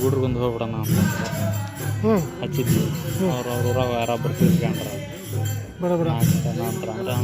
ಗುಡ್ರಿಗೆ ಒಂದು ಹೋಗ್ಬಿಡೋಣ ಅಂತ. ಹ್ಞೂ ಹಚ್ಚಿದ್ವಿ. ಅವ್ರು ಅವ್ರ ಊರಾಗ ಯಾರ ಬರ್ತೀವಿ ಕಂಡ್ರ ಬರೋಬರ ನಂತರ ಅಂದ್ರೆ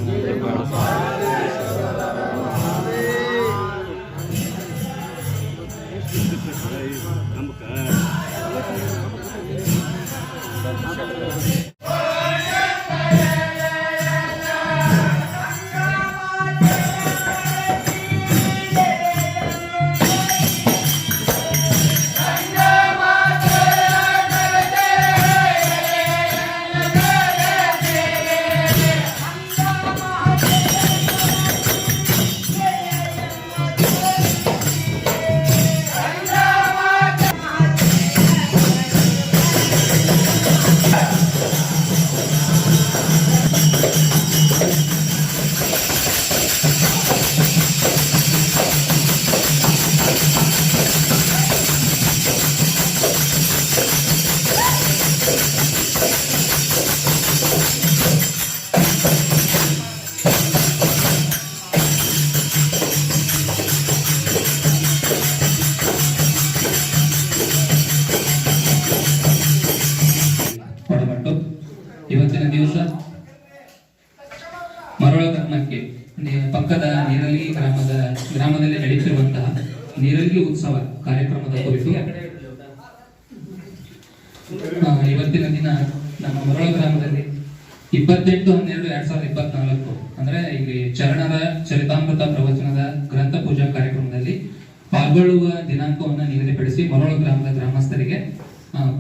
ಗ್ರಾಮದ ಗ್ರಾಮದಲ್ಲಿ ನಡೆಯುತ್ತಿರುವಂತಹ ನೀರಗಿ ಉತ್ಸವ ಕಾರ್ಯಕ್ರಮದ ಕುರಿತು ಇವತ್ತಿನ ದಿನ ನಮ್ಮ ಮರಳ ಗ್ರಾಮದಲ್ಲಿ ಇಪ್ಪತ್ತೆಂಟು ಹನ್ನೆರಡು ಎರಡ್ ಸಾವಿರದ ಇಪ್ಪತ್ನಾಲ್ಕು, ಅಂದ್ರೆ ಇಲ್ಲಿ ಚರಣರ ಚರಿತಾಮೃತ ಪ್ರವಚನದ ಗ್ರಂಥ ಪೂಜಾ ಕಾರ್ಯಕ್ರಮದಲ್ಲಿ ಪಾಲ್ಗೊಳ್ಳುವ ದಿನಾಂಕವನ್ನು ನಿಗದಿಪಡಿಸಿ ಮರಳ ಗ್ರಾಮದ ಗ್ರಾಮಸ್ಥರಿಗೆ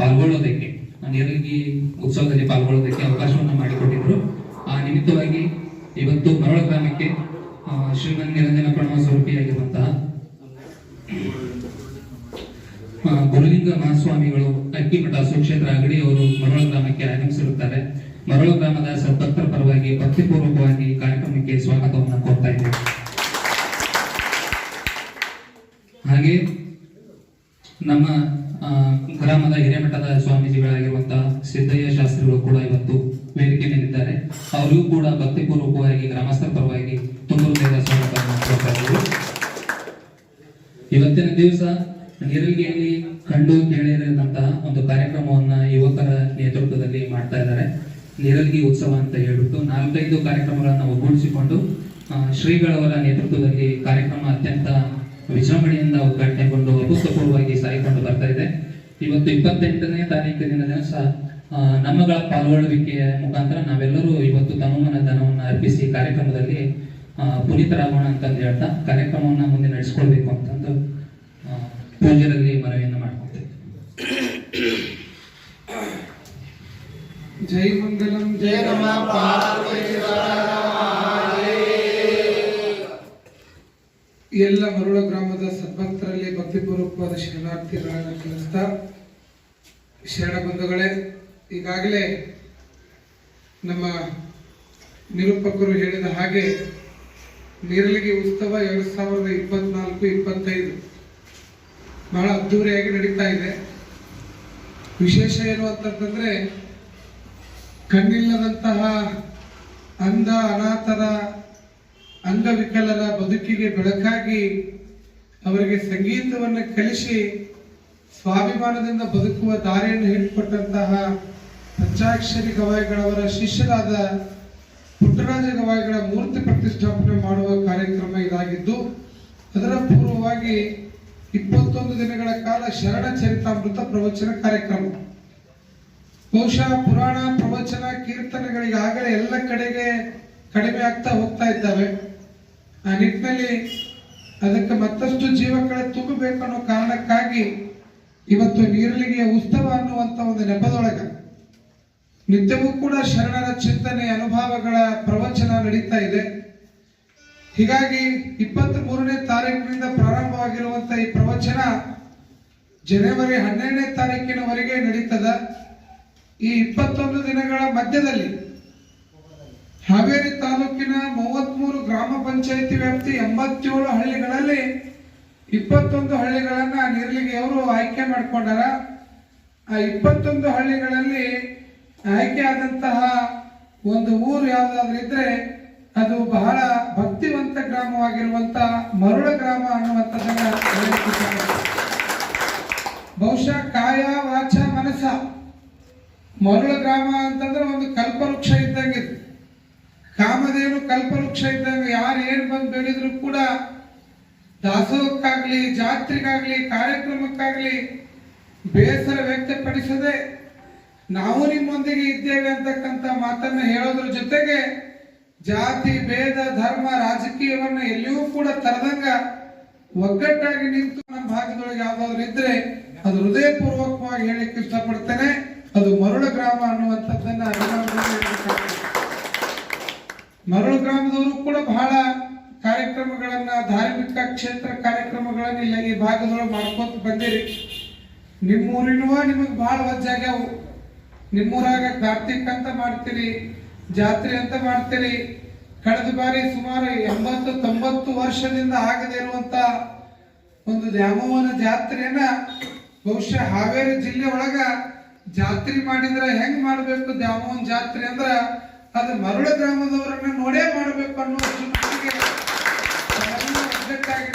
ಪಾಲ್ಗೊಳ್ಳೋದಕ್ಕೆ ನೀರಲಿಗಿ ಉತ್ಸವದಲ್ಲಿ ಪಾಲ್ಗೊಳ್ಳೋದಕ್ಕೆ ಅವಕಾಶವನ್ನು ಮಾಡಿಕೊಟ್ಟಿದ್ರು. ಆ ನಿಮಿತ್ತವಾಗಿ ಇವತ್ತು ಮರಳ ಗ್ರಾಮಕ್ಕೆ ಶ್ರೀಮನ್ ನಿರಂಜನ ಪ್ರಣವ ಸ್ವರೂಪಿಯಾಗಿರುವಂತಹ ಗುರುಲಿಂಗ ಮಹಾಸ್ವಾಮಿಗಳು, ಅಕ್ಕಿಮಠ ಸುಕ್ಷೇತ್ರ ಅಗಡಿ ಅವರು ಮರಳ ಗ್ರಾಮಕ್ಕೆ ಆಗಮಿಸಿರುತ್ತಾರೆ. ಮರಳ ಗ್ರಾಮದ ಸದ್ಭಕ್ತರ ಪರವಾಗಿ ಭಕ್ತಿಪೂರ್ವಕವಾಗಿ ಕಾರ್ಯಕ್ರಮಕ್ಕೆ ಸ್ವಾಗತವನ್ನು ಕೋರ್ತಾ ಇದ್ದೇವೆ. ಹಾಗೆ ನಮ್ಮ ಗ್ರಾಮದ ಹಿರೇಮಠದ ಸ್ವಾಮೀಜಿಗಳಾಗಿರುವಂತಹ ಸಿದ್ದಯ್ಯ ಶಾಸ್ತ್ರಿಗಳು ಕೂಡ ಇವತ್ತು ವೇದಿಕೆ ಮೇಲಿದ್ದಾರೆ. ಅವರಿಗೂ ಕೂಡ ಭಕ್ತಿಪೂರ್ವಕವಾಗಿ, ಗ್ರಾಮಸ್ಥರ ಪರವಾಗಿ ತುಂಬ ಹೃದಯದ ಸ್ವಾಗತವನ್ನು ಕೋರ್ತಾ ಇದ್ದೇವೆ ಇವತ್ತಿನ ದಿವಸ ನೀರಲ್ಗಿಯಲ್ಲಿ ಕಂಡು ಕೇಳಿರುವಂತಹ ಒಂದು ಕಾರ್ಯಕ್ರಮವನ್ನ ಯುವಕರ ನೇತೃತ್ವದಲ್ಲಿ ಮಾಡ್ತಾ ಇದ್ದಾರೆ. ನಿರಲ್ಗಿ ಉತ್ಸವ ಅಂತ ಹೇಳ್ಬಿಟ್ಟು ನಾಲ್ಕೈದು ಕಾರ್ಯಕ್ರಮಗಳನ್ನ ಒಗ್ಗೂಡಿಸಿಕೊಂಡು ಶ್ರೀಗಳವರ ನೇತೃತ್ವದಲ್ಲಿ ಕಾರ್ಯಕ್ರಮ ಅತ್ಯಂತ ವಿಜೃಂಭಣೆಯಿಂದ ಉದ್ಘಾಟನೆಗೊಂಡು ಅಭೂತಪೂರ್ವವಾಗಿ ಸಾಗಿಕೊಂಡು ಬರ್ತಾ ಇದೆ. ಇವತ್ತು ಇಪ್ಪತ್ತೆಂಟನೇ ತಾರೀಕಿನ ದಿವಸ ನಮ್ಮಗಳ ಪಾಲ್ಗೊಳ್ಳುವಿಕೆಯ ಮುಖಾಂತರ ನಾವೆಲ್ಲರೂ ಇವತ್ತು ತನುಮನ ಧನವನ್ನು ಅರ್ಪಿಸಿ ಕಾರ್ಯಕ್ರಮದಲ್ಲಿ ಪುನೀತರಾಗೋಣ ಅಂತಂದು ಹೇಳ್ತಾ ಕಾರ್ಯಕ್ರಮವನ್ನ ಮುಂದೆ ನಡೆಸ್ಕೊಳ್ಬೇಕು ಅಂತಂದು ಆ, ಪೂಜ್ಯರಲ್ಲಿ ಮನವಿಯನ್ನು ಮಾಡ್ಕೊಳ್ತೇವೆ ಜೈ ಮಂಗಲಂ ಜಯ ರಮ ಎಲ್ಲ ಮರುಳ ಗ್ರಾಮದ ಸದ್ಭಕ್ತರಲ್ಲಿ ಭಕ್ತಿಪೂರ್ವಕವಾದ ಶರಣಾರ್ಥಿಗಳನ್ನು ಕಲಿಸ್ತಾ ಶರಣ ಬಂಧುಗಳೇ ಈಗಾಗಲೇ ನಮ್ಮ ನಿರೂಪಕರು ಹೇಳಿದ ಹಾಗೆ ನೀರಲಿಗೆ ಉತ್ಸವ ಎರಡು ಸಾವಿರದ ಇಪ್ಪತ್ನಾಲ್ಕು, ಇಪ್ಪತ್ತೈದು ಬಹಳ ಅದ್ದೂರಿಯಾಗಿ ನಡೀತಾ ಇದೆ. ವಿಶೇಷ ಏನು ಅಂತಂತಂದ್ರೆ ಕಣ್ಣಿಲ್ಲದಂತಹ ಅಂಧ ಅನಾಥರ ಅಂಗವಿಕಲರ ಬದುಕಿಗೆ ಬೆಳಕಾಗಿ ಅವರಿಗೆ ಸಂಗೀತವನ್ನು ಕಲಿಸಿ ಸ್ವಾಭಿಮಾನದಿಂದ ಬದುಕುವ ದಾರಿಯನ್ನು ಹೇಳಿಕೊಟ್ಟಂತಹ ಪಂಚಾಕ್ಷರಿ ಗವಾಯಿಗಳವರ ಶಿಷ್ಯರಾದ ಪುಟ್ಟರಾಜ ಗವಾಯಿಗಳ ಮೂರ್ತಿ ಪ್ರತಿಷ್ಠಾಪನೆ ಮಾಡುವ ಕಾರ್ಯಕ್ರಮ ಇದಾಗಿದ್ದು, ಅದರ ಪೂರ್ವವಾಗಿ ಇಪ್ಪತ್ತೊಂದು ದಿನಗಳ ಕಾಲ ಶರಣ ಚರಿತಾಮೃತ ಪ್ರವಚನ ಕಾರ್ಯಕ್ರಮ. ಬಹುಶಃ ಪುರಾಣ ಪ್ರವಚನ ಕೀರ್ತನೆಗಳಿಗಾಗಲೇ ಎಲ್ಲ ಕಡೆಗೆ ಕಡಿಮೆ ಆಗ್ತಾ ಹೋಗ್ತಾ ಇದ್ದಾವೆ. ಆ ನಿಟ್ಟಿನಲ್ಲಿ ಅದಕ್ಕೆ ಮತ್ತಷ್ಟು ಜೀವಕಳೆ ತುಂಬಬೇಕು ಅನ್ನೋ ಕಾರಣಕ್ಕಾಗಿ ಇವತ್ತು ನೀರಲಿಗೆಯ ಉತ್ಸವ ಅನ್ನುವಂತ ಒಂದು ನೆಪದೊಳಗೆ ನಿತ್ಯವೂ ಕೂಡ ಶರಣರ ಚಿಂತನೆ, ಅನುಭವಗಳ ಪ್ರವಚನ ನಡೀತಾ ಇದೆ. ಹೀಗಾಗಿ ಇಪ್ಪತ್ತ್ ಮೂರನೇ ತಾರೀಕಿನಿಂದ ಪ್ರಾರಂಭವಾಗಿರುವಂತಹ ಈ ಪ್ರವಚನ ಜನವರಿ ಹನ್ನೆರಡನೇ ತಾರೀಕಿನವರೆಗೆ ನಡೀತದ. ಈ ಇಪ್ಪತ್ತೊಂದು ದಿನಗಳ ಮಧ್ಯದಲ್ಲಿ ಹಾವೇರಿ ತಾಲೂಕಿನ ಮೂವತ್ಮೂರು ಗ್ರಾಮ ಪಂಚಾಯಿತಿ ವ್ಯಾಪ್ತಿ ಎಂಬತ್ತೇಳು ಹಳ್ಳಿಗಳಲ್ಲಿ ಇಪ್ಪತ್ತೊಂದು ಹಳ್ಳಿಗಳನ್ನ ನಿರ್ಲಿಗೆ ಅವರು ಆಯ್ಕೆ ಮಾಡಿಕೊಂಡಾರ. ಆ ಇಪ್ಪತ್ತೊಂದು ಹಳ್ಳಿಗಳಲ್ಲಿ ಆಯ್ಕೆ ಆದಂತಹ ಒಂದು ಊರು ಯಾವ್ದಾದ್ರು ಇದ್ರೆ ಅದು ಬಹಳ ಭಕ್ತಿವಂತ ಗ್ರಾಮವಾಗಿರುವಂತ ಮರುಳ ಗ್ರಾಮ ಅನ್ನುವಂಥದ್ದನ್ನ. ಬಹುಶಃ ಕಾಯ ವಾಚ ಮನಸ ಮರುಳ ಗ್ರಾಮ ಅಂತಂದ್ರೆ ಒಂದು ಕಲ್ಪವೃಕ್ಷ ಕಾಮಧೇನು ಕಲ್ಪವೃಕ್ಷ ಇದ್ದಂಗೆ ಯಾರು ಏನ್ ಬಂದು ಬೆಳೆದ್ರು ಕೂಡ ದಾಸೋಹಕ್ಕಾಗ್ಲಿ ಜಾತ್ರೆಗಾಗ್ಲಿ, ಕಾರ್ಯಕ್ರಮಕ್ಕಾಗ್ಲಿ ಬೇಸರ ವ್ಯಕ್ತಪಡಿಸದೆ ನಾವು ನಿಮ್ಮೊಂದಿಗೆ ಇದ್ದೇವೆ ಅಂತಕ್ಕಂಥ ಮಾತನ್ನ ಹೇಳೋದ್ರ ಜೊತೆಗೆ ಜಾತಿ, ಭೇದ, ಧರ್ಮ, ರಾಜಕೀಯವನ್ನ ಎಲ್ಲಿಯೂ ಕೂಡ ತರದಂಗ ಒಗ್ಗಟ್ಟಾಗಿ ನಿಂತು ನಮ್ಮ ಭಾಗದೊಳಗೆ ಯಾವ್ದಾದ್ರು ಇದ್ರೆ ಅದು ಹೃದಯಪೂರ್ವಕವಾಗಿ ಹೇಳಕ್ಕೆ ಇಷ್ಟಪಡ್ತೇನೆ ಅದು ಮರುಳ ಗ್ರಾಮ ಅನ್ನುವಂಥದ್ದನ್ನ. ಮರಳು ಗ್ರಾಮದವರು ಕೂಡ ಬಹಳ ಕಾರ್ಯಕ್ರಮಗಳನ್ನ, ಧಾರ್ಮಿಕ ಕ್ಷೇತ್ರ ಕಾರ್ಯಕ್ರಮಗಳನ್ನ ಇಲ್ಲ ಈ ಭಾಗದೊಳಗೆ ಮಾಡ್ಕೊತ ಬಂದಿರಿ. ನಿಮ್ಮೂರಿನವ ನಿಮಗೆ ಬಹಳ ವಜ್ಜಾಗ್ಯಾವು ನಿಮ್ಮೂರಾಗ ಕಾರ್ತಿಕ್ ಅಂತ ಮಾಡ್ತೀರಿ, ಜಾತ್ರೆ ಅಂತ ಮಾಡ್ತೀರಿ. ಕಳೆದ ಬಾರಿ ಸುಮಾರು ಎಂಬತ್ತು, ತೊಂಬತ್ತು ವರ್ಷದಿಂದ ಆಗದೆ ಇರುವಂತ ಒಂದು ದ್ಯಾಮವ್ವನ ಜಾತ್ರೆಯನ್ನ ಬಹುಶಃ ಹಾವೇರಿ ಜಿಲ್ಲೆ ಒಳಗ ಜಾತ್ರೆ ಮಾಡಿದ್ರೆ ಹೆಂಗ್ ಮಾಡ್ಬೇಕು ದ್ಯಾಮವ್ವನ ಜಾತ್ರೆ ಅಂದ್ರ ಅದು ಮರಳು ಗ್ರಾಮದವರನ್ನ ನೋಡೇ ಮಾಡಬೇಕು ಅನ್ನೋ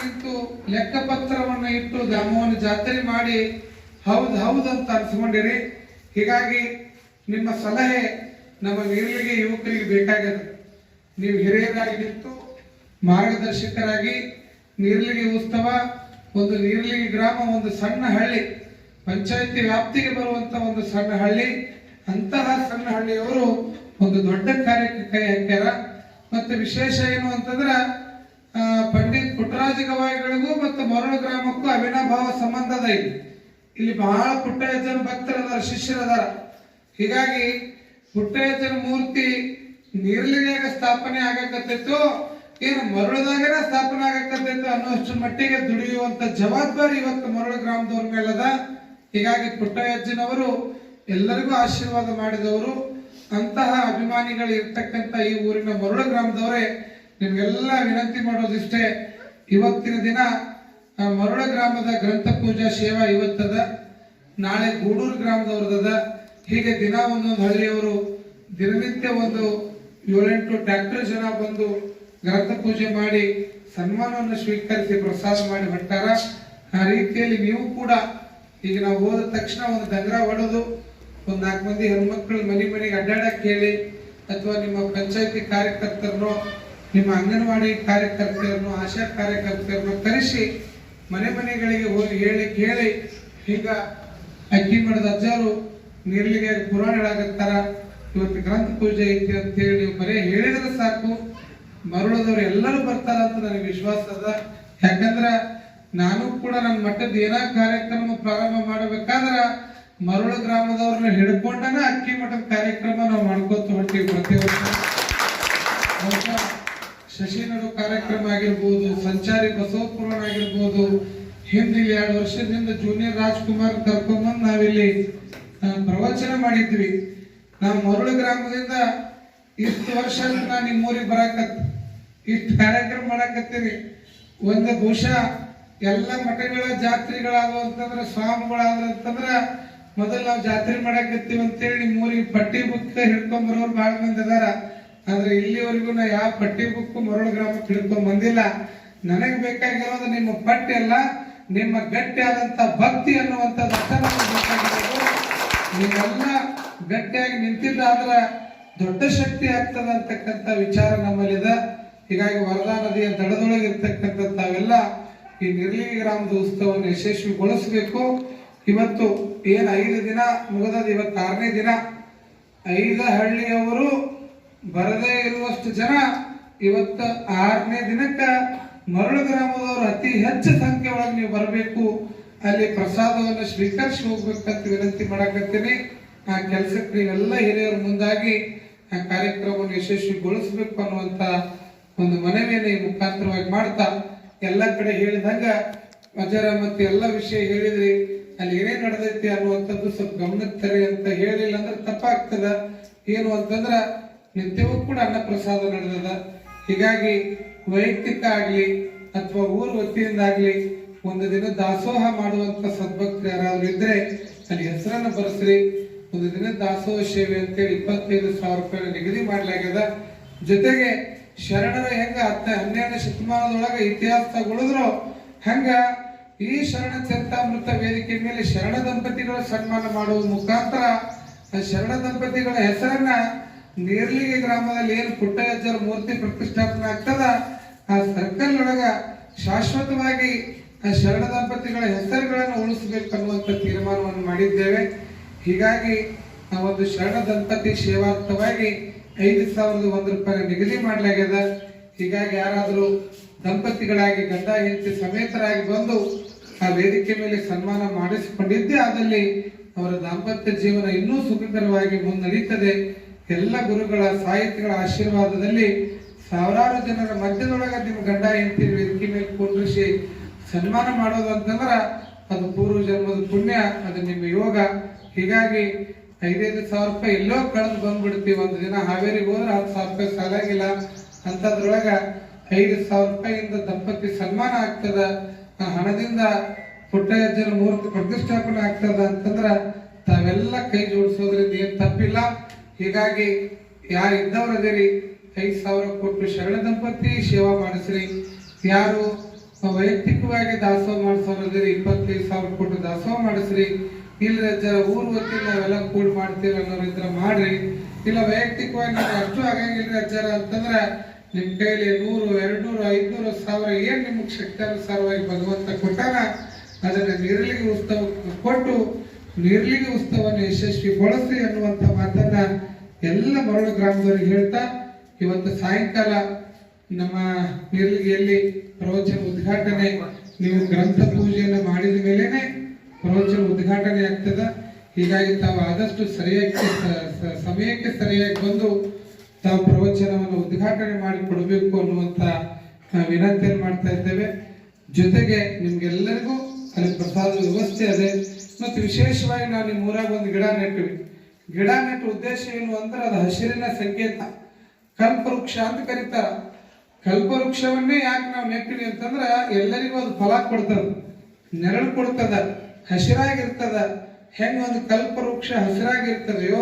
ನಿಂತು ಲೆಕ್ಕಪತ್ರವನ್ನ ಇಟ್ಟು ಗ್ರಾಮವನ್ನು ಜಾತ್ರೆ ಮಾಡಿ, ಹೌದು ಹೌದು ಅಂತ ಅನ್ಸ್ಕೊಂಡಿರಿ ಹೀಗಾಗಿ ನಿಮ್ಮ ಸಲಹೆ ನಮ್ಮ ಹಿರಿಯರಿಗೆ ಯುವಕರಿಗೆ ಬೇಕಾಗ್ಯದ. ನೀವು ಹಿರಿಯರಾಗಿ ನಿಂತು ಮಾರ್ಗದರ್ಶಕರಾಗಿ ನೀರ್ಲಿಗೆ ಉತ್ಸವ ಒಂದು ನೀರ್ಲಿಗೆ ಗ್ರಾಮ, ಒಂದು ಸಣ್ಣ ಹಳ್ಳಿ, ಪಂಚಾಯತಿ ವ್ಯಾಪ್ತಿಗೆ ಬರುವಂತ ಒಂದು ಸಣ್ಣ ಹಳ್ಳಿ, ಅಂತಹ ಸಣ್ಣ ಹಳ್ಳಿಯವರು ಒಂದು ದೊಡ್ಡ ಕಾರ್ಯಕ್ಕೆ ಹಾಕ್ಯಾರ. ಮತ್ತೆ ವಿಶೇಷ ಏನು ಅಂತಂದ್ರೆ ಪಂಡಿತ್ ಪುಟ್ಟರಾಜ ಗವಾಯಿಗಳಿಗೂ ಮತ್ತು ಮರಳು ಗ್ರಾಮಕ್ಕೂ ಅವಿನಾಭಾವ ಸಂಬಂಧ ಅದ ಇಲ್ಲಿ ಇಲ್ಲಿ ಬಹಳ ಪುಟ್ಟಯ್ಯಜ್ಜನ ಭಕ್ತರದಾರ, ಶಿಷ್ಯರದಾರ. ಹೀಗಾಗಿ ಪುಟ್ಟಯ್ಯಜ್ಜನ ಮೂರ್ತಿ ನೀರ್ಲಿನ್ಯಾಗ ಸ್ಥಾಪನೆ ಆಗಕತ್ತಿತ್ತು, ಏನು ಮರಳದಾಗನ ಸ್ಥಾಪನೆ ಆಗಕತ್ತಿತ್ತು ಅನ್ನೋಷ್ಟು ಮಟ್ಟಿಗೆ ದುಡಿಯುವಂತ ಜವಾಬ್ದಾರಿ ಇವತ್ತು ಮರಳು ಗ್ರಾಮದವ್ರ ಮೇಲದ. ಹೀಗಾಗಿ ಪುಟ್ಟಯ್ಯಜ್ಜನವರು ಎಲ್ಲರಿಗೂ ಆಶೀರ್ವಾದ ಮಾಡಿದವರು. ಅಂತಹ ಅಭಿಮಾನಿಗಳು ಈ ಊರಿನ ಮರುಳ ಗ್ರಾಮದವರೇ ನಿಮ್ಗೆಲ್ಲ ವಿನಂತಿ ಮಾಡೋದಿಷ್ಟೇ. ಇವತ್ತಿನ ದಿನ ಮರುಳ ಗ್ರಾಮದ ಗ್ರಂಥ ಪೂಜಾ ಸೇವಾ ಇವತ್ತದ, ನಾಳೆ ಗೂಡೂರು ಗ್ರಾಮದವ್ರದದ. ಹೀಗೆ ದಿನ ಒಂದೊಂದು ಹಳ್ಳಿಯವರು ದಿನನಿತ್ಯ ಒಂದು ಏಳೆಂಟು ಟ್ರ್ಯಾಕ್ಟರ್ ಜನ ಬಂದು ಗ್ರಂಥ ಪೂಜೆ ಮಾಡಿ, ಸನ್ಮಾನವನ್ನು ಸ್ವೀಕರಿಸಿ ಪ್ರಸಾದ ಮಾಡಿ ಹೊಟ್ಟಾರ ಆ ರೀತಿಯಲ್ಲಿ ನೀವು ಕೂಡ ಈಗ ನಾವು ಹೋದ ತಕ್ಷಣ ಒಂದು ಡಂಗ್ರ ಹೊಡೆದು ಒಂದ್ ನಾಲ್ಕು ಮಂದಿ ಹೆಣ್ಮಕ್ಳು ಮನೆ ಮನೆಗೆ ಅಡ್ಡಾಡಕ್ ಹೇಳಿ, ಅಥವಾ ನಿಮ್ಮ ಪಂಚಾಯತಿ ಕಾರ್ಯಕರ್ತರನ್ನು, ನಿಮ್ಮ ಅಂಗನವಾಡಿ ಕಾರ್ಯಕರ್ತರನ್ನು ಆಶಾ ಕಾರ್ಯಕರ್ತರನ್ನು ಕರೆಸಿ ಮನೆ ಮನೆಗಳಿಗೆ ಹೋಗಿ ಹೇಳಿ, ಕೇಳಿ, ಈಗ ಅಕ್ಕಿ ಮಠದ ಅಜ್ಜರು ನೀರ್ಲಿಗೆ ಪುರಾಣ ಹೇಳಾಕತ್ತಾರ ಇವತ್ತು ಗ್ರಂಥ ಪೂಜೆ ಐತಿ ಅಂತ ಹೇಳಿ ನೀವು ಬರೀ ಹೇಳಿದ್ರೆ ಸಾಕು. ಮರುಳದವ್ರು ಎಲ್ಲರೂ ಬರ್ತಾರ ಅಂತ ನನಗೆ ವಿಶ್ವಾಸ ಅದ. ಯಾಕಂದ್ರ ನಾನು ಕೂಡ ನನ್ನ ಮಟ್ಟದ ಏನ ಕಾರ್ಯಕ್ರಮ ಪ್ರಾರಂಭ ಮಾಡಬೇಕಾದ್ರ ಮರಳು ಗ್ರಾಮದವ್ರನ್ನ ಹಿಡ್ಕೊಂಡನ ಅಕ್ಕಿ ಮಠದ ಕಾರ್ಯಕ್ರಮ ನಾವು ಮಾಡ್ಕೋತ ಹೊಂಟೀವಿ ಪ್ರತಿ ವರ್ಷ. ಶಶಿನರು ಕಾರ್ಯಕ್ರಮ ಆಗಿರ್ಬೋದು, ಸಂಚಾರಿ ಬಸವಪುರನ್ ಆಗಿರ್ಬೋದು ಹಿಂದೆ ಎರಡು ವರ್ಷದಿಂದ ಜೂನಿಯರ್ ರಾಜ್ಕುಮಾರ್ ಕರ್ಕೊಂಬಂದು ನಾವಿಲ್ಲಿ ಪ್ರವಚನ ಮಾಡಿದ್ವಿ. ನಾವು ಮರುಳ ಗ್ರಾಮದಿಂದ ಇಷ್ಟು ವರ್ಷ ನಾ ನಿಮ್ಮ ಊರಿಗೆ ಬರಾಕತ್ ಇಷ್ಟು ಕಾರ್ಯಕ್ರಮ ಮಾಡಾಕತ್ತೀನಿ. ಒಂದು ಬಹುಶಃ ಎಲ್ಲ ಮಠಗಳ ಜಾತ್ರೆಗಳಾದವು ಅಂತಂದ್ರೆ ಅಂತಂದ್ರ ಮೊದಲು ನಾವು ಜಾತ್ರೆ ಮಾಡಾಕತ್ತೀವಿ ಅಂತೇಳಿ ನಿಮ್ಮ ಪಟ್ಟಿ ಬುಕ್ ಹಿಡ್ಕೊಂಡ್ ಬರೋರು ಬಹಳ ಮಂದಿ ಅದಾರ. ಆದ್ರೆ ಇಲ್ಲಿವರೆಗೂ ನಾ ಯಾವ ಪಟ್ಟಿ ಬುಕ್ ಮರಳು ಗ್ರಾಮಕ್ಕೆ ಹಿಡ್ಕೊಂಡ್ ಬಂದಿಲ್ಲ. ನನಗೆ ಬೇಕಾಗಿರೋದು ನಿಮ್ಮ ಪಟ್ಟಿ ಅಲ್ಲ, ನಿಮ್ಮ ಗಟ್ಟಿ ಭಕ್ತಿ ಅನ್ನುವಂಥದ್ದು ಅಷ್ಟ ನಮಗೆ ಬೇಕಾಗಿರೋದು. ನೀವೆಲ್ಲ ಗಟ್ಟಿಯಾಗಿ ನಿಂತಿದ್ದಾದ್ರ ದೊಡ್ಡ ಶಕ್ತಿ ಆಗ್ತದ ಅಂತಕ್ಕಂಥ ವಿಚಾರ ನಮ್ಮಲ್ಲಿದೆ. ಹೀಗಾಗಿ ವರದಾ ನದಿಯ ದಡದೊಳಗೆ ಇರ್ತಕ್ಕಂಥ ತಾವೆಲ್ಲ ಈ ನಿರ್ಲಿ ಗ್ರಾಮದ ಉತ್ಸವವನ್ನು ಯಶಸ್ವಿಗೊಳಿಸಬೇಕು. ಇವತ್ತು ಏನ್ ಐದು ದಿನ ಮುಗಿದದ ಇವತ್ತು ಆರನೇ ದಿನ. ಐದು ಹಳ್ಳಿಯವರು ಬರದೇ ಇರುವಷ್ಟು ಜನ ಇವತ್ತು ಆರನೇ ದಿನಕ್ಕೆ ಮರಳು ಗ್ರಾಮದವರು ಅತಿ ಹೆಚ್ಚು ಸಂಖ್ಯೆ ಒಳಗೆ ನೀವು ಬರಬೇಕು. ಅಲ್ಲಿ ಪ್ರಸಾದವನ್ನು ಸ್ವೀಕರಿಸಿ ಹೋಗ್ಬೇಕಂತ ವಿನಂತಿ ಮಾಡಕತ್ತೀನಿ. ಆ ಕೆಲಸಕ್ಕೆ ನೀವೆಲ್ಲ ಹಿರಿಯರು ಮುಂದಾಗಿ ಆ ಕಾರ್ಯಕ್ರಮವನ್ನು ಯಶಸ್ವಿಗೊಳಿಸಬೇಕು ಅನ್ನುವಂಥ ಒಂದು ಮನವಿಯನ್ನು ಈ ಮುಖಾಂತರವಾಗಿ ಮಾಡ್ತಾ ಎಲ್ಲ ಕಡೆ ಹೇಳಿದಂಗ ಅಜರ ಮತ್ತು ಎಲ್ಲ ವಿಷಯ ಹೇಳಿದ್ರಿ. ಅಲ್ಲಿ ಏನೇನ್ ನಡೆದೈತಿ ಅನ್ನುವಂಥದ್ದು ಸ್ವಲ್ಪ ಗಮನಕ್ಕೆ ತರಿ ಅಂತ ಹೇಳಿಲ್ಲ ಅಂದ್ರೆ ತಪ್ಪಾಗ್ತದ. ಏನು ಅಂತಂದ್ರ ನಿತ್ಯವೂ ಕೂಡ ಅನ್ನ ಪ್ರಸಾದ ನಡೆದದ. ಹೀಗಾಗಿ ವೈಯಕ್ತಿಕ ಆಗ್ಲಿ ಅಥವಾ ಊರ ವತಿಯಿಂದ ಆಗ್ಲಿ ಒಂದು ದಿನ ದಾಸೋಹ ಮಾಡುವಂತ ಸದ್ಭಕ್ತರು ಯಾರಾದ್ರೂ ಇದ್ರೆ ಅಲ್ಲಿ ಹೆಸರನ್ನ ಬರೆಸ್ರಿ. ಒಂದು ದಿನ ದಾಸೋಹ ಸೇವೆ ಅಂತೇಳಿ ಇಪ್ಪತ್ತೈದು ಸಾವಿರ ರೂಪಾಯಿ ನಿಗದಿ ಮಾಡ್ಲಾಗ್ಯದ. ಜೊತೆಗೆ ಶರಣರ ಹೆಂಗ ಹತ್ತ ಹನ್ನೆರಡನೇ ಶತಮಾನದೊಳಗ ಇತಿಹಾಸ ಉಳಿದ್ರು ಹಂಗ ಈ ಶರಣ ಚರಿತಾಮೃತ ವೇದಿಕೆ ಮೇಲೆ ಶರಣ ದಂಪತಿಗಳ ಸನ್ಮಾನ ಮಾಡುವ ಮುಖಾಂತರ ಶರಣ ದಂಪತಿಗಳ ಹೆಸರನ್ನ ನೀರ್ಲಿಗೆ ಗ್ರಾಮದಲ್ಲಿ ಏನು ಪುಟ್ಟಗಜ್ಜರ ಮೂರ್ತಿ ಪ್ರತಿಷ್ಠಾಪನೆ ಆಗ್ತದ, ಆ ಸರ್ಕಲ್ ಒಳಗ ಶಾಶ್ವತವಾಗಿ ಆ ಶರಣ ದಂಪತಿಗಳ ಹೆಸರುಗಳನ್ನು ಉಳಿಸಬೇಕು ಅನ್ನುವಂತ ತೀರ್ಮಾನವನ್ನು ಮಾಡಿದ್ದೇವೆ. ಹೀಗಾಗಿ ಒಂದು ಶರಣ ದಂಪತಿ ಸೇವಾರ್ಥವಾಗಿ ಐದು ಸಾವಿರದ ಒಂದು ರೂಪಾಯಿ ನಿಗದಿ ಮಾಡಲಾಗ್ಯದ. ಹೀಗಾಗಿ ಯಾರಾದರೂ ದಂಪತಿಗಳಾಗಿ ಗಂಡ ಹೆಂಡತಿ ಸಮೇತರಾಗಿ ಬಂದು ಆ ವೇದಿಕೆ ಮೇಲೆ ಸನ್ಮಾನ ಮಾಡಿಸಿಕೊಂಡಿದ್ದೇ, ಆದಲ್ಲಿ ಅವರ ದಾಂಪತ್ಯ ಜೀವನ ಇನ್ನೂ ಸುಖಕರವಾಗಿ ಮುನ್ನಡೀತದೆ. ಎಲ್ಲ ಗುರುಗಳ ಸಾಹಿತ್ಯಗಳ ಆಶೀರ್ವಾದದಲ್ಲಿ ಸಾವಿರಾರು ಜನರ ಮಧ್ಯದೊಳಗೆ ನಿಮ್ಮ ಗಂಡ, ಹೆಂಡತಿ ವೇದಿಕೆ ಮೇಲೆ ಕುಂಡ್ರಿಸಿ ಸನ್ಮಾನ ಮಾಡೋದು ಅಂತಂದ್ರೆ ಅದು ಪೂರ್ವ ಜನ್ಮದ ಪುಣ್ಯ, ಅದು ನಿಮ್ಮ ಯೋಗ. ಹೀಗಾಗಿ ಐದೈದು ಸಾವಿರ ರೂಪಾಯಿ ಎಲ್ಲೋ ಕಳೆದು ಬಂದ್ಬಿಡ್ತೀವಿ ಒಂದು ದಿನ. ಹಾವೇರಿಗೆ ಹೋದ್ರೆ ಹತ್ತು ಸಾವಿರ ರೂಪಾಯಿ ಸಾಲಾಗಿಲ್ಲ. ಅಂತದ್ರೊಳಗ ಐದು ಸಾವಿರ ರೂಪಾಯಿಯಿಂದ ದಂಪತಿ ಸನ್ಮಾನ ಆಗ್ತದ. ಹಣದಿಂದ ಪುಟ್ಟಯ್ಯಜ್ಜನ ಮೂರ್ತಿ ಪ್ರತಿಷ್ಠಾಪನೆ ಆಗ್ತದ ಅಂತಂದ್ರ ತಾವೆಲ್ಲ ಕೈ ಜೋಡಿಸೋದ್ರಿಂದ ಏನ್ ತಪ್ಪಿಲ್ಲ. ಹೀಗಾಗಿ ಯಾರು ಇದ್ದವರದಿರಿ ಐದು ಸಾವಿರ ಕೊಟ್ಟು ಶರಣ ದಂಪತಿ ಸೇವಾ ಮಾಡಿಸ್ರಿ. ಯಾರು ವೈಯಕ್ತಿಕವಾಗಿ ದಾಸೋಹ ಮಾಡಿಸೋರದಿರಿ ಇಪ್ಪತ್ತೈದು ಸಾವಿರ ಕೊಟ್ಟು ದಾಸೋಹ ಮಾಡಿಸ್ರಿ. ಇಲ್ಲ ಜರ ಊರ್ ಗೊತ್ತಿಲ್ಲ ನಾವೆಲ್ಲ ಕೂಡ್ ಮಾಡ್ತೀವಿ ಅನ್ನೋರಿದ್ರ ಮಾಡ್ರಿ. ಇಲ್ಲ ವೈಯಕ್ತಿಕವಾಗಿ ಅಷ್ಟು ಆಗಂಗಿಲ್ಲ ಅಜ್ಜರ ಅಂತಂದ್ರ ನಿಮ್ ಕೈಲಿ ನೂರು, ಎರಡ್ನೂರು, ಐದುನೂರು, ಸಾವಿರ ಏನ್ ಶಕ್ತಿ ಶಕ್ತಾನುಸಾರವಾಗಿ ಭಗವಂತ ಕೊಟ್ಟಾನ, ಅದನ್ನು ನಿರ್ಲಿಗೆ ಉತ್ಸವ ಕೊಟ್ಟು ನಿರ್ಲಿಗೆ ಉತ್ಸವವನ್ನು ಯಶಸ್ವಿಗೊಳಿಸಿ ಅನ್ನುವಂಥ ಮಾತನ್ನ ಎಲ್ಲ ಮರಳು ಗ್ರಾಮದವರಿಗೆ ಹೇಳ್ತಾ, ಇವತ್ತು ಸಾಯಂಕಾಲ ನಮ್ಮ ನಿರ್ಲಿಗೆಯಲ್ಲಿ ಪ್ರವಚನ ಉದ್ಘಾಟನೆ, ನೀವು ಗ್ರಂಥ ಪೂಜೆಯನ್ನು ಮಾಡಿದ ಮೇಲೇನೆ ಪ್ರವಚನ ಉದ್ಘಾಟನೆ ಆಗ್ತದ. ಹೀಗಾಗಿ ತಾವು ಆದಷ್ಟು ಸರಿಯಾಗಿ ಸಮಯಕ್ಕೆ ಸರಿಯಾಗಿ ಬಂದು ತಾವು ಪ್ರವಚನವನ್ನು ಉದ್ಘಾಟನೆ ಮಾಡಿ ಕೊಡಬೇಕು ಅನ್ನುವಂತ ಆ, ವಿನಂತಿಯನ್ನು ಮಾಡ್ತಾ ಇದ್ದೇವೆ. ಜೊತೆಗೆ ನಿಮ್ಗೆಲ್ಲರಿಗೂ ಅಲ್ಲಿ ಪ್ರಸಾದ ವ್ಯವಸ್ಥೆ ಇದೆ ಮತ್ತು ವಿಶೇಷವಾಗಿ ನಾವು ನಿಮ್ಮ ಊರಾಗ ಒಂದು ಗಿಡ ನೆಟ್ಟಿವಿ ಗಿಡ ನೆಟ್ಟ ಉದ್ದೇಶ ಏನು ಅಂದ್ರೆ ಅದು ಹಸಿರಿನ ಸಂಕೇತ. ಕಲ್ಪವೃಕ್ಷ ಅಂತ ಕರೀತಾರ. ಕಲ್ಪವೃಕ್ಷವನ್ನೇ ಯಾಕೆ ನಾವು ನೆಟ್ಟಿವಿ ಅಂತಂದ್ರೆ ಎಲ್ಲರಿಗೂ ಅದು ಫಲ ಕೊಡ್ತದ. ನೆರಳು ಕೊಡ್ತದ. ಹಸಿರಾಗಿರ್ತದ. ಹೆಂಗ ಒಂದು ಕಲ್ಪವೃಕ್ಷ ಹಸಿರಾಗಿರ್ತದೆಯೋ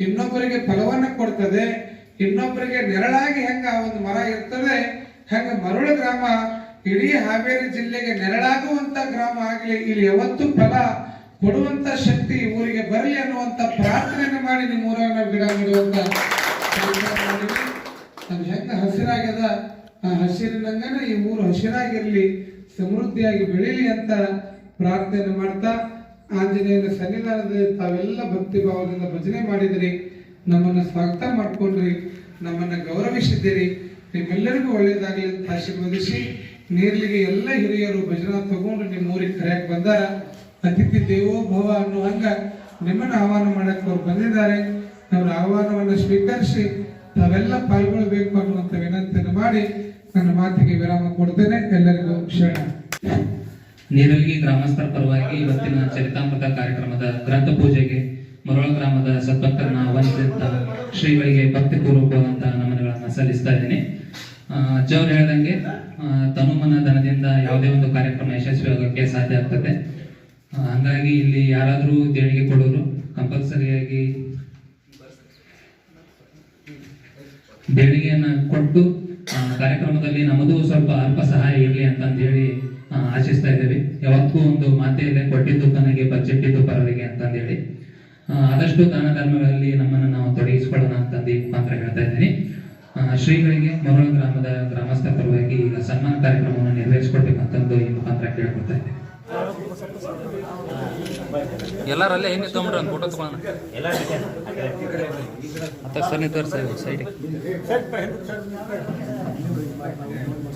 ಇನ್ನೊಬ್ಬರಿಗೆ ಫಲವನ್ನ ಕೊಡ್ತದೆ. ಇನ್ನೊಬ್ಬರಿಗೆ ನೆರಳಾಗಿ ಹೆಂಗ ಒಂದು ಮರ ಇರ್ತದೆ, ಹೆಂಗ ಮರುಳ ಗ್ರಾಮ, ಇಡೀ ಹಾವೇರಿ ಜಿಲ್ಲೆಗೆ ನೆರಳಾಗುವಂತ ಗ್ರಾಮ ಆಗಲಿ, ಇಲ್ಲಿ ಯಾವತ್ತು ಫಲ ಕೊಡುವಂತ ಶಕ್ತಿ ಊರಿಗೆ ಬರಲಿ ಅನ್ನುವಂತ ಪ್ರಾರ್ಥನೆಯನ್ನು ಮಾಡಿ ನಿಮ್ಮ ಊರನ್ನ ಗಿಡ ನೆಡುವಂತ. ಅದು ಹೆಂಗ ಹಸಿರಾಗ್ಯದ, ಆ ಹಸಿರಿನಂಗನ ಈ ಊರು ಹಸಿರಾಗಿರ್ಲಿ, ಸಮೃದ್ಧಿಯಾಗಿ ಬೆಳೀಲಿ ಅಂತ ಪ್ರಾರ್ಥನೆ ಮಾಡ್ತಾ, ಆಂಜನೇಯನ ಸನ್ನಿಧಾನದಲ್ಲಿ ತಾವೆಲ್ಲ ಭಕ್ತಿ ಭಾವದಿಂದ ಭಜನೆ ಮಾಡಿದಿರಿ ನಮ್ಮನ್ನ ಸ್ವಾಗತ ಮಾಡ್ಕೊಂಡ್ರಿ, ನಮ್ಮನ್ನ ಗೌರವಿಸಿದ್ದೀರಿ. ನಿಮ್ಮೆಲ್ಲರಿಗೂ ಒಳ್ಳೇದಾಗಲಿ ಅಂತ ಆಶೀರ್ವದಿಸಿ ನೀರ್ಲಿಗೆ ಎಲ್ಲ ಹಿರಿಯರು ಭಜನಾ ತಗೊಂಡು ನಿಮ್ಮ ಊರಿಗೆ ಕರೆಯಕ್ ಬಂದಾರ. ಅತಿಥಿ ದೇವೋ ಭವ ಅನ್ನೋ ಹಂಗ ನಿಮ್ಮನ್ನ ಆಹ್ವಾನ ಮಾಡಕ್ಕೆ ಅವ್ರು ಬಂದಿದ್ದಾರೆ. ಅವರ ಆಹ್ವಾನವನ್ನು ಸ್ವೀಕರಿಸಿ ತಾವೆಲ್ಲ ಪಾಲ್ಗೊಳ್ಬೇಕು ಅನ್ನುವಂಥ ವಿನಂತಿಯನ್ನು ಮಾಡಿ ನನ್ನ ಮಾತಿಗೆ ವಿರಾಮ ಕೊಡ್ತೇನೆ. ಎಲ್ಲರಿಗೂ ಶರಣ. ನೀರಲ್ಗಿ ಗ್ರಾಮಸ್ಥರ ಪರವಾಗಿ ಇವತ್ತಿನ ಚರಿತಾಮೃತ ಕಾರ್ಯಕ್ರಮದ ಗ್ರಂಥ ಪೂಜೆಗೆ ಮರಳ ಗ್ರಾಮದ ಸದ್ಭಕ್ತರನ್ನ ಆಹ್ವಾನಿಸಿದಂತ ಶ್ರೀಗಳಿಗೆ ಭಕ್ತಿ ಪೂರ್ವಕವಾದಂತಹ ನಮನಗಳನ್ನ ಸಲ್ಲಿಸ್ತಾ ಇದ್ದೀನಿ. ಅಜ್ಜ ಅವ್ರು ಹೇಳ್ದಂಗೆ ತನುಮನ ದನದಿಂದ ಯಾವುದೇ ಒಂದು ಕಾರ್ಯಕ್ರಮ ಯಶಸ್ವಿ ಆಗಕ್ಕೆ ಸಾಧ್ಯ ಆಗ್ತದೆ. ಹಂಗಾಗಿ ಇಲ್ಲಿ ಯಾರಾದರೂ ದೇಣಿಗೆ ಕೊಡೋರು ಕಂಪಲ್ಸರಿಯಾಗಿ ದೇಣಿಗೆಯನ್ನ ಕೊಟ್ಟು ಕಾರ್ಯಕ್ರಮದಲ್ಲಿ ನಮ್ಮದು ಸ್ವಲ್ಪ ಅಲ್ಪ ಸಹಾಯ ಇರಲಿ ಅಂತಂದು ಹೇಳಿ ಆಶಿಸ್ತಾ ಇದ್ದೇವೆ. ಯಾವತ್ತೂ ಒಂದು ಮಾತೆಯಲ್ಲೇ ಕೊಟ್ಟಿದ್ದು ತನಗೆ ಬಚ್ಚಿಟ್ಟಿದ್ದು ಪರರಿಗೆ ಅಂತಂದು ಹೇಳಿ. ಆ, ಆದಷ್ಟು ದಾನ ಧರ್ಮಗಳಲ್ಲಿ ನಮ್ಮನ್ನು ನಾವು ತೊಡಗಿಸಿಕೊಳ್ಳೋಣ ಅಂತ ಈ ಮುಖಾಂತರ ಹೇಳ್ತಾ ಇದ್ದೀನಿ. ಶ್ರೀಗಳಿಗೆ ಮರಳು ಗ್ರಾಮದ ಗ್ರಾಮಸ್ಥ ಪರವಾಗಿ ಈಗ ಸನ್ಮಾನ ಕಾರ್ಯಕ್ರಮವನ್ನು ನೆರವೇರಿಸಿಕೊಡ್ಬೇಕಂತಂದು ಈ ಮುಖಾಂತರ ಕೇಳ್ಕೊಳ್ತಾ ಇದ್ದೀನಿ. ಎಲ್ಲರಲ್ಲೇ ಏನು ತಗೊಂಡ್ರೆ ಒಂದು ಫೋಟೋ ತಗೊಳ್ಳೋಣ. ಮತ್ತೆ ಸರ್ ಸರ್ ಸೈಡ್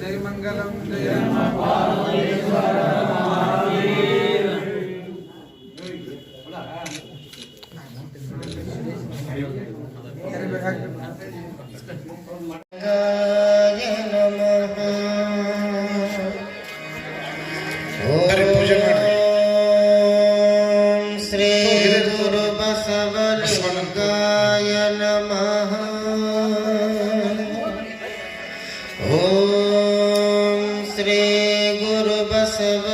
ಜೈ ಮಂಗಲಂ ಜಯ श्री गुरु श्रीगुरुबसव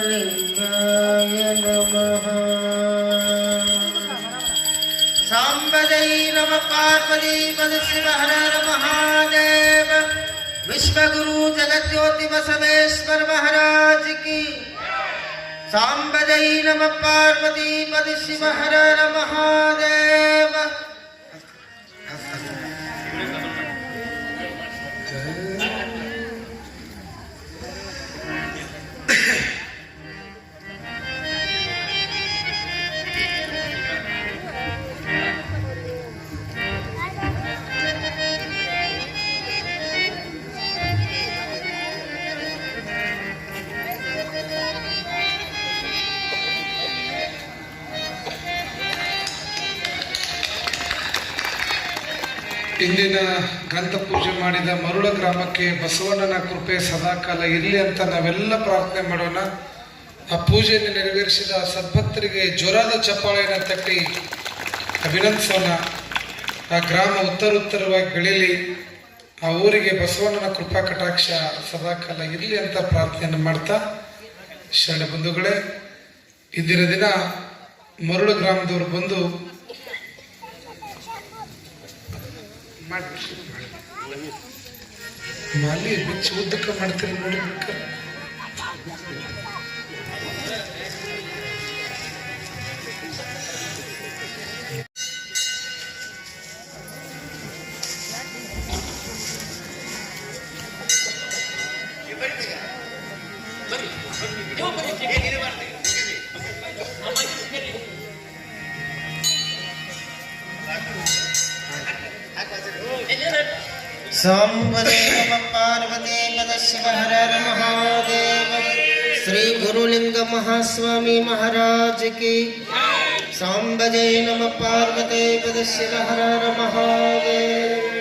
लिंगाय नमः सांबदै नम पार्वती पद शिव महादेव विश्वगुरु जगत ज्योति बसवेश्वर महाराज की सांबदै नम पार्वती पद शिव हर महादेव। ಇಂದಿನ ಗ್ರಂಥ ಪೂಜೆ ಮಾಡಿದ ಮರುಳ ಗ್ರಾಮಕ್ಕೆ ಬಸವಣ್ಣನ ಕೃಪೆ ಸದಾಕಾಲ ಇರಲಿ ಅಂತ ನಾವೆಲ್ಲ ಪ್ರಾರ್ಥನೆ ಮಾಡೋಣ. ಆ ಪೂಜೆಯನ್ನು ನೆರವೇರಿಸಿದ ಸದ್ಭಕ್ತರಿಗೆ ಜ್ವರದ ಚಪ್ಪಾಳೆಯನ್ನು ತಟ್ಟಿ ಅಭಿನಂದಿಸೋಣ. ಆ ಗ್ರಾಮ ಉತ್ತರೋತ್ತರವಾಗಿ ಬೆಳೀಲಿ. ಆ ಊರಿಗೆ ಬಸವಣ್ಣನ ಕೃಪಾ ಕಟಾಕ್ಷ ಸದಾಕಾಲ ಇರಲಿ ಅಂತ ಪ್ರಾರ್ಥನೆಯನ್ನು ಮಾಡ್ತಾ ಶರಣ ಬಂಧುಗಳೇ, ಇಂದಿನ ದಿನ ಮರುಳು ಗ್ರಾಮದವರು ಬಂದು ಮಾಲಿ ಬಿಚ್ಚಿ ಉದ್ದಕ್ಕೆ ಮಾಡ್ತೀರಿ ನೋಡ್ಬೇಕು ಸಾಂಬದೇ ನಮ स्वाम्बरेव पार्वते पदशिव हर हर महादेव श्री गुरुलिंग महास्वामी महाराज की। सांबजे नम पार्वते पदशिव हर हर महादेव